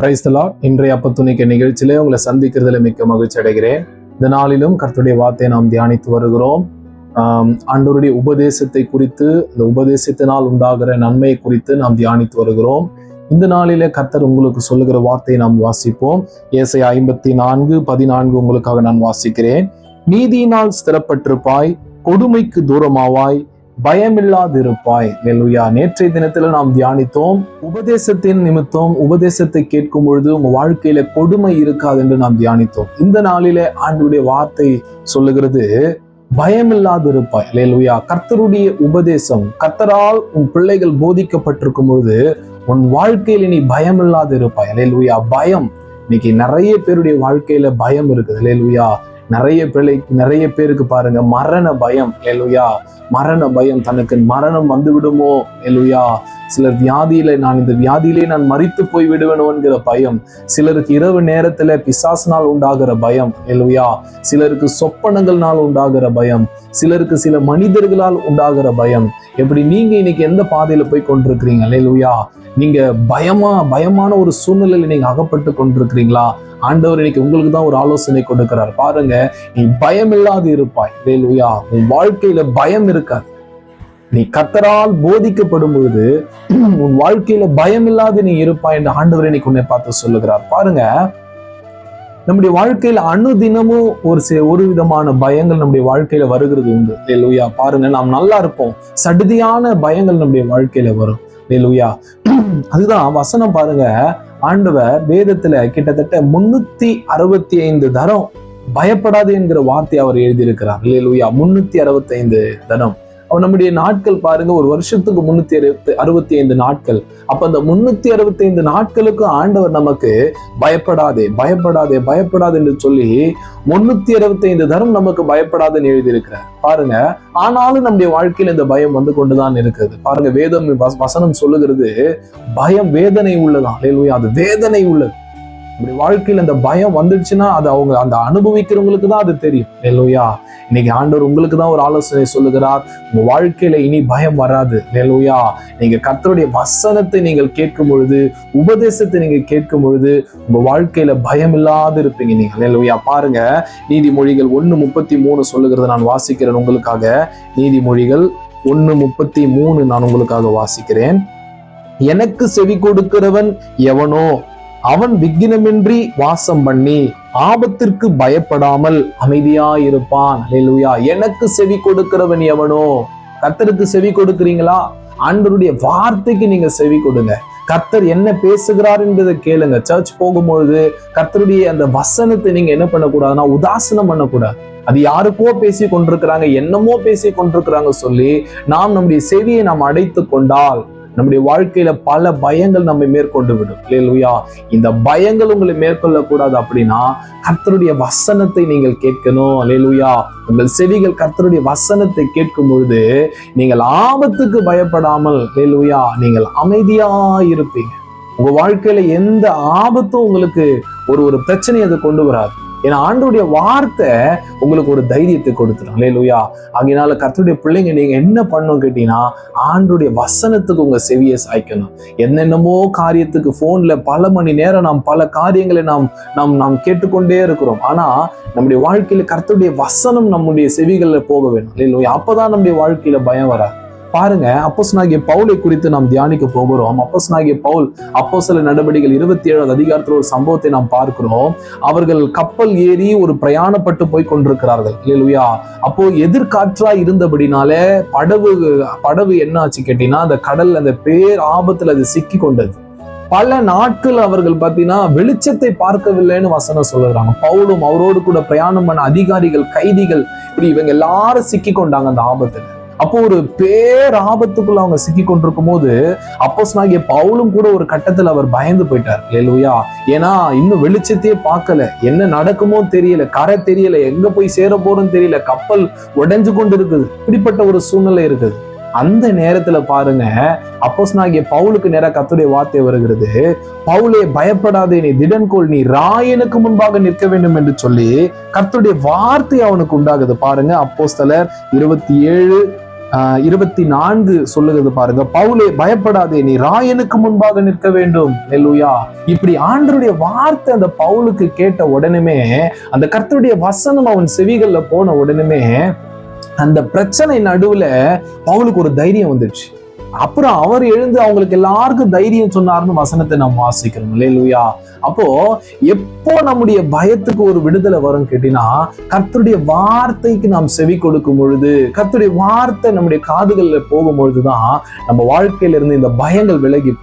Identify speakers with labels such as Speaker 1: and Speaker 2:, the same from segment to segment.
Speaker 1: கிரைஸ்தலா இன்றைய அப்பத்துணிக்க நிகழ்ச்சியிலே உங்களை சந்திக்கிறதுல மிக்க மகிழ்ச்சி அடைகிறேன். இந்த நாளிலும் கர்த்தருடைய வார்த்தையை நாம் தியானித்து வருகிறோம். ஆம், உபதேசத்தை குறித்து இந்த உபதேசத்தினால் உண்டாகிற நன்மையை குறித்து நாம் தியானித்து வருகிறோம். இந்த நாளிலே கர்த்தர் உங்களுக்கு சொல்லுகிற வார்த்தையை நாம் வாசிப்போம். ஏசை ஐம்பத்தி நான்கு பதினான்கு உங்களுக்காக நான் வாசிக்கிறேன். நீதியினால் ஸ்திரப்பட்டிருப்பாய் கொடுமைக்கு தூரமாவாய் பயமில்லாதிருப்பாய். ஹalleluya நேற்றைய தினத்துல நாம் தியானித்தோம். உபதேசத்தின் நிமித்தம் உபதேசத்தை கேட்கும் பொழுது உங்க வாழ்க்கையில கொடுமை இருக்காது என்று நாம் தியானித்தோம். இந்த நாளிலே ஆண்டுடைய வார்த்தை சொல்லுகிறது பயமில்லாதிருப்பாய். லேலுயா கர்த்தருடைய உபதேசம் கர்த்தரால் உன் பிள்ளைகள் போதிக்கப்பட்டிருக்கும் பொழுது உன் வாழ்க்கையில நீ பயமில்லாது இருப்பாய் ஹalleluya பயம். இன்னைக்கு நிறைய பேருடைய வாழ்க்கையில பயம் இருக்குது. லேலுயா நிறைய பிள்ளை நிறைய பேருக்கு பாருங்க மரண பயம் எலுயா மரண பயம் தனக்கு மரணம் வந்து விடுமோ எலுயா சிலர் வியாதியில நான் இந்த வியாதியிலே நான் மறித்து போய் விடுவேனோங்கிற பயம் சிலருக்கு இரவு நேரத்துல பிசாசினால் உண்டாகிற பயம் இல்லையா சிலருக்கு சொப்பனங்கள்னால் உண்டாகிற பயம் சிலருக்கு சில மனிதர்களால் உண்டாகிற பயம். எப்படி நீங்க இன்னைக்கு எந்த பாதையில போய் கொண்டிருக்கிறீங்க இல்லையா நீங்க பயமா பயமான ஒரு சூழ்நிலையில நீங்க அகப்பட்டு கொண்டிருக்கிறீங்களா? ஆண்டவர் இன்னைக்கு உங்களுக்கு தான் ஒரு ஆலோசனை கொடுக்கிறார். பாருங்க நீ பயம் இல்லாது இருப்பாய் அல்லேலூயா. உன் வாழ்க்கையில பயம் இருக்காது. நீ கத்தரால் போதிக்கப்படும் பொழுது உன் வாழ்க்கையில பயம் இல்லாது நீ இருப்பாய் என்று ஆண்டவர் இன்னைக்கு உன்னை பார்த்து சொல்லுகிறார். பாருங்க நம்முடைய வாழ்க்கையில அணுதினமும் ஒரு சில ஒரு விதமான பயங்கள் நம்முடைய வாழ்க்கையில வருகிறது உண்டு. லூயா பாருங்க நாம் நல்லா இருப்போம். சடுதியான பயங்கள் நம்முடைய வாழ்க்கையில வரும். லூயா அதுதான் வசனம் பாருங்க. ஆண்டவர் வேதத்துல கிட்டத்தட்ட முன்னூத்தி அறுபத்தி ஐந்து தரம் பயப்படாது என்கிற வார்த்தை அவர் எழுதியிருக்கிறார். லூயா முன்னூத்தி அறுபத்தி ஐந்து தரம். நம்முடைய நாட்கள் பாருங்க ஒரு வருஷத்துக்கு முன்னூத்தி அறுபத்தி அறுபத்தி ஐந்து நாட்கள். அப்ப அந்த முன்னூத்தி அறுபத்தி ஐந்து நாட்களுக்கு ஆண்டவர் நமக்கு பயப்படாதே பயப்படாதே பயப்படாது என்று சொல்லி முன்னூத்தி அறுபத்தி ஐந்து தரம் நமக்கு பயப்படாதுன்னு எழுதியிருக்கிறார். பாருங்க ஆனாலும் நம்முடைய வாழ்க்கையில இந்த பயம் வந்து கொண்டுதான் இருக்குது. பாருங்க வேதம் வசனம் சொல்லுகிறது பயம் வேதனை உள்ளதான் அது வேதனை உள்ளது. இப்படி வாழ்க்கையில் இந்த பயம் வந்துடுச்சுன்னா அது அவங்க அந்த அனுபவிக்கிறவங்களுக்கு தான் அது தெரியும். நெல்லுயா இன்னைக்கு ஆண்டவர் உங்களுக்கு தான் ஒரு ஆலோசனை சொல்லுகிறார். உங்க வாழ்க்கையில இனி பயம் வராது. நெல்லுயா நீங்க கத்தருடைய வசனத்தை நீங்கள் கேட்கும் பொழுது உபதேசத்தை நீங்க கேட்கும் பொழுது உங்க வாழ்க்கையில பயம் இல்லாது இருப்பீங்க நீங்க. அல்லேலூயா பாருங்க நீதிமொழிகள் ஒன்று முப்பத்தி மூணு சொல்லுகிறத நான் வாசிக்கிறேன் உங்களுக்காக. நீதிமொழிகள் ஒன்று முப்பத்தி மூணு நான் உங்களுக்காக வாசிக்கிறேன். எனக்கு செவி கொடுக்கிறவன் எவனோ? அவன் விக்கினமின்றி வாசம் பண்ணி ஆபத்திற்கு பயப்படாமல் அமைதியாயிருப்பான். அல்லேலூயா எனக்கு செவி கொடுக்கிறவன் எவனோ? கத்தருக்கு செவி கொடுக்கிறீங்களா? ஆண்டவருடைய வார்த்தைக்கு நீங்க செவி கொடுங்க. கர்த்தர் என்ன பேசுகிறார் என்பதை கேளுங்க. சர்ச் போகும்பொழுது கர்த்தருடைய அந்த வசனத்தை நீங்க என்ன பண்ணக்கூடாதுன்னா உதாசனம் பண்ணக்கூடாது. அது யாருக்கோ பேசி கொண்டிருக்கிறாங்க என்னமோ பேசி கொண்டிருக்கிறாங்க சொல்லி நாம் நம்முடைய செவியை நாம் அடைத்து கொண்டால் நம்முடைய வாழ்க்கையில பல பயங்கள் நம்மை மேற்கொண்டு விடும். இல்லையா இந்த பயங்கள் உங்களை மேற்கொள்ள கூடாது அப்படின்னா கர்த்தருடைய வசனத்தை நீங்கள் கேட்கணும். லேலுயா உங்கள் செவிகள் கர்த்தருடைய வசனத்தை கேட்கும் பொழுது நீங்கள் ஆபத்துக்கு பயப்படாமல் லேலுயா நீங்கள் அமைதியா இருப்பீங்க உங்க வாழ்க்கையில எந்த ஆபத்தும் உங்களுக்கு ஒரு ஒரு பிரச்சனையை அது கொண்டு வராது. ஏன்னா ஆண்டுடைய வார்த்தை உங்களுக்கு ஒரு தைரியத்தை கொடுத்துரும். லூயா ஆகையினால கர்த்தருடைய பிள்ளைங்க நீங்க என்ன பண்ணணும் கேட்டீங்கன்னா ஆண்டுடைய வசனத்துக்கு உங்க செவியை சாய்க்கணும். என்னென்னமோ காரியத்துக்கு போன்ல பல மணி நேரம் நாம் பல காரியங்களை நாம் நாம் நாம் கேட்டுக்கொண்டே இருக்கிறோம். ஆனா நம்முடைய வாழ்க்கையில கர்த்தருடைய வசனம் நம்முடைய செவிகளில் போக வேணும். இல்லையா அப்பதான் நம்முடைய வாழ்க்கையில பயம் வராது. பாருங்க அப்போசனாகிய பவுலை குறித்து நாம் தியானிக்க போகிறோம். அப்போசனாகிய பவுல் அப்போ சில நடவடிக்கைகள் இருபத்தி ஏழாவது அதிகாரத்தில் ஒரு சம்பவத்தை நாம் பார்க்கிறோம். அவர்கள் கப்பல் ஏறி ஒரு பிரயாணப்பட்டு போய் கொண்டிருக்கிறார்கள். இல்லையா அப்போ எதிர்காற்றா இருந்தபடினாலே படவு படவு என்ன ஆச்சு கேட்டீங்கன்னா அந்த கடல் அந்த பேர் ஆபத்துல அது சிக்கி கொண்டது பல நாட்கள் அவர்கள் பார்த்தீங்கன்னா வெளிச்சத்தை பார்க்கவில்லைன்னு வசனம் சொல்லுறாங்க பவுலும் அவரோடு கூட பிரயாணம் பண்ண அதிகாரிகள் கைதிகள் இப்படி இவங்க எல்லாரும் சிக்கி கொண்டாங்க அந்த ஆபத்துல. அப்போ ஒரு பேர் ஆபத்துக்குள்ள அவங்க சிக்கி கொண்டிருக்கும் போது அப்போஸ் நாகிய பவுலும் கூட ஒரு கட்டத்துல அவர் பயந்து போயிட்டார். லேலுயா ஏன்னா இன்னும் வெளிச்சத்தையே பார்க்கல. என்ன நடக்குமோ தெரியல. கரை தெரியல. எங்க போய் சேர போறோம்னு தெரியல. கப்பல் உடைஞ்சு கொண்டு இருக்குது இப்படிப்பட்ட ஒரு சூழ்நிலை இருக்குது. அந்த நேரத்துல பாருங்க அப்போஸ் நாகிய பவுலுக்கு நேரா கத்துடைய வார்த்தை வருகிறது. பவுலே பயப்படாதே. நீ திடன்கோள் நீ ராயனுக்கு முன்பாக நிற்க வேண்டும் என்று சொல்லி கத்துடைய வார்த்தை அவனுக்கு உண்டாகுது. பாருங்க அப்போஸ்தலர் இருபத்தி ஏழு இருபத்தி நான்கு சொல்லுகிறது பாருங்க. பவுலே பயப்படாதே நீ ராயனுக்கு முன்பாக நிற்க வேண்டும். நெல்லுயா இப்படி ஆண்டருடைய வார்த்தை அந்த பவுலுக்கு கேட்ட உடனே அந்த கர்த்தருடைய வசனம் அவன் செவிகள்ல போன உடனே அந்த பிரச்சனை நடுவுல பவுலுக்கு ஒரு தைரியம் வந்துடுச்சு அப்புறம் அவர் எழுந்து அவங்களுக்கு எல்லாருக்கும் தைரியம் சொன்னார்னு வசனத்தை நாம் வாசிக்கிறோம். இல்லையா அப்போ எப்போ நம்முடைய பயத்துக்கு ஒரு விடுதலை வரும் கேட்டீங்கன்னா கர்த்தருடைய வார்த்தைக்கு நாம் செவி கொடுக்கும் பொழுது கர்த்தருடைய வார்த்தை நம்முடைய காதுகள்ல போகும் பொழுதுதான் நம்ம வாழ்க்கையில இருந்து இந்த பயங்கள் விலகி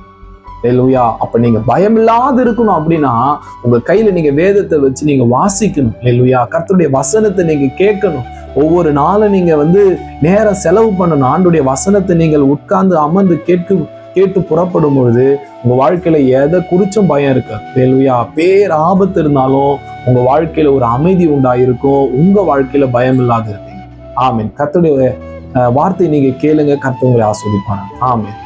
Speaker 1: லூயா அப்ப நீங்க பயம் இல்லாத இருக்கணும் அப்படின்னா உங்க கையில நீங்க வேதத்தை வச்சு நீங்க வாசிக்கணும். லூயா கர்த்தருடைய வசனத்தை நீங்க கேட்கணும். ஒவ்வொரு நாளும் நீங்கள் வந்து நேரம் செலவு பண்ணணும். ஆண்டுடைய வசனத்தை நீங்கள் உட்கார்ந்து அமர்ந்து கேட்கும் கேட்டு புறப்படும் பொழுது உங்க வாழ்க்கையில எதை குறிச்சும் பயம் இருக்காது. லூயா பேர் ஆபத்து இருந்தாலும் உங்க வாழ்க்கையில ஒரு அமைதி உண்டாயிருக்கும். உங்க வாழ்க்கையில பயம் இல்லாத இருப்பீங்க. ஆமீன் கத்துடைய வார்த்தை நீங்க கேளுங்க. கத்து உங்களை ஆஸ்வதிப்பாங்க ஆமீன்